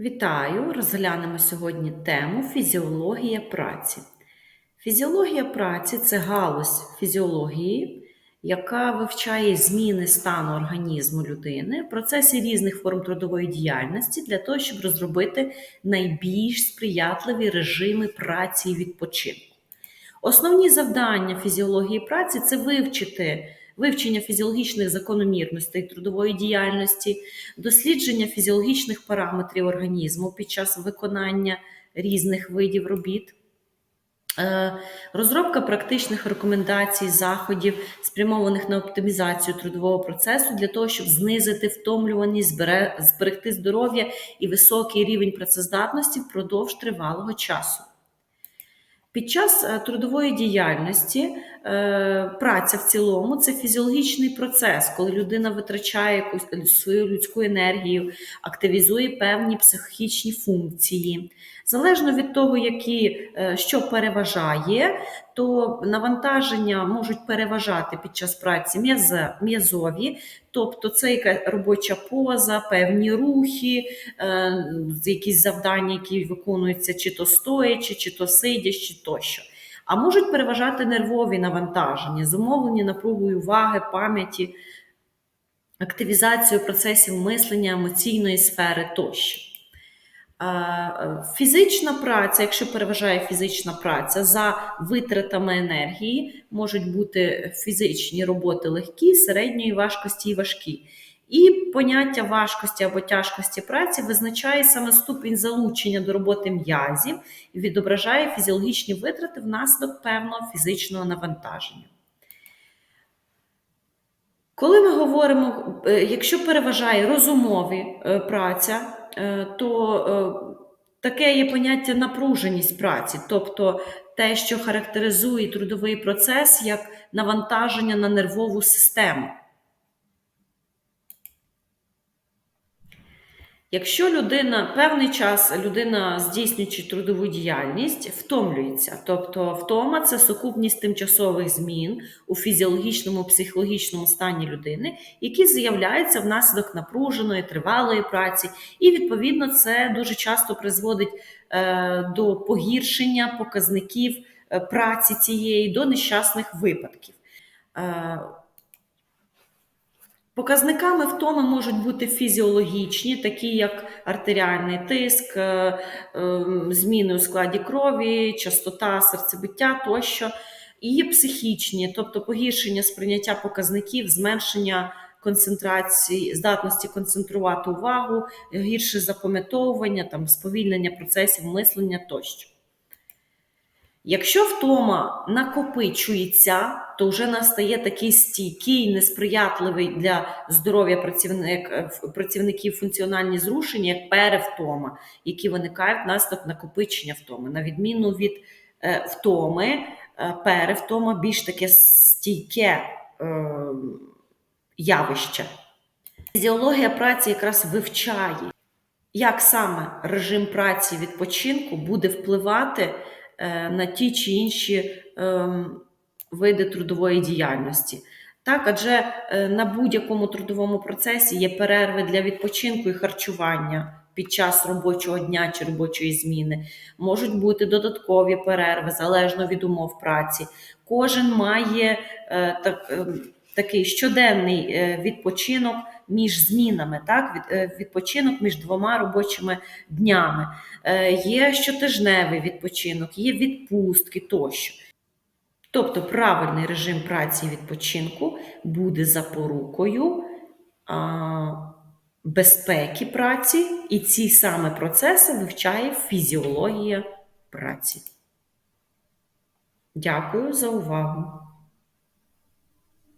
Вітаю! Розглянемо сьогодні тему фізіологія праці. Фізіологія праці це галузь фізіології, яка вивчає зміни стану організму людини в процесі різних форм трудової діяльності для того, щоб розробити найбільш сприятливі режими праці і відпочинку. Основні завдання фізіології праці це вивчити вивчення фізіологічних закономірностей трудової діяльності, дослідження фізіологічних параметрів організму під час виконання різних видів робіт. Е, Розробка практичних рекомендацій, заходів, спрямованих на оптимізацію трудового процесу для того, щоб знизити втомлюваність, зберегти здоров'я і високий рівень працездатності впродовж тривалого часу. Під час е, трудової діяльності е, праця в цілому це фізіологічний процес, коли людина витрачає якусь свою людську енергію, активізує певні психічні функції. Залежно від того, які, е, що переважає, то навантаження можуть переважати під час праці м'язові, тобто це яка робоча поза, певні рухи, е, якісь завдання, які виконуються чи то стоячи, чи то сидячи, тощо. А можуть переважати нервові навантаження, зумовлені напругою уваги, пам'яті, активізацію процесів мислення, емоційної сфери тощо. Е, Фізична праця, якщо переважає фізична праця, за витратами енергії можуть бути фізичні роботи легкі, середньої важкості і важкі. І поняття важкості або тяжкості праці визначає саме ступінь залучення до роботи м'язів і відображає фізіологічні витрати внаслідок певного фізичного навантаження. Коли ми говоримо, е, якщо переважає розумові е, праця, то е, таке є поняття напруженість праці, тобто те, що характеризує трудовий процес як навантаження на нервову систему. Якщо людина певний час людина здійснюючи трудову діяльність, втомлюється, тобто втома це сукупність тимчасових змін у фізіологічному психологічному стані людини, які з'являються внаслідок напруженої, тривалої праці, і відповідно це дуже часто призводить е, до погіршення показників е, праці цієї, до нещасних випадків. Показниками втоми можуть бути фізіологічні, такі як артеріальний тиск, е, е, зміни у складі крові, частота серцебиття тощо, і психічні, тобто погіршення сприйняття показників, зменшення концентрації, здатності концентрувати увагу, гірше запам'ятовування, там, сповільнення процесів мислення тощо. Якщо втома накопичується, то вже настає такий стійкий, несприятливий для здоров'я працівник, е, працівників функціональні зрушення, як перевтома, які виникають внаслідок накопичення втоми. На відміну від е, втоми, е, перевтома більш таке стійке явище. Фізіологія праці якраз вивчає, як саме режим праці відпочинку буде впливати на ті чи інші ем, види трудової діяльності. Так, адже е, на будь-якому трудовому процесі є перерви для відпочинку і харчування під час робочого дня чи робочої зміни. Можуть бути додаткові перерви залежно від умов праці. Кожен має е, так, е, такий щоденний е, відпочинок між змінами, так, е, відпочинок між двома робочими днями. Е, Є щотижневий відпочинок, є відпустки тощо. Тобто правильний режим праці і відпочинку буде запорукою безпеки праці, і ці саме процеси вивчає фізіологія праці. Дякую за увагу!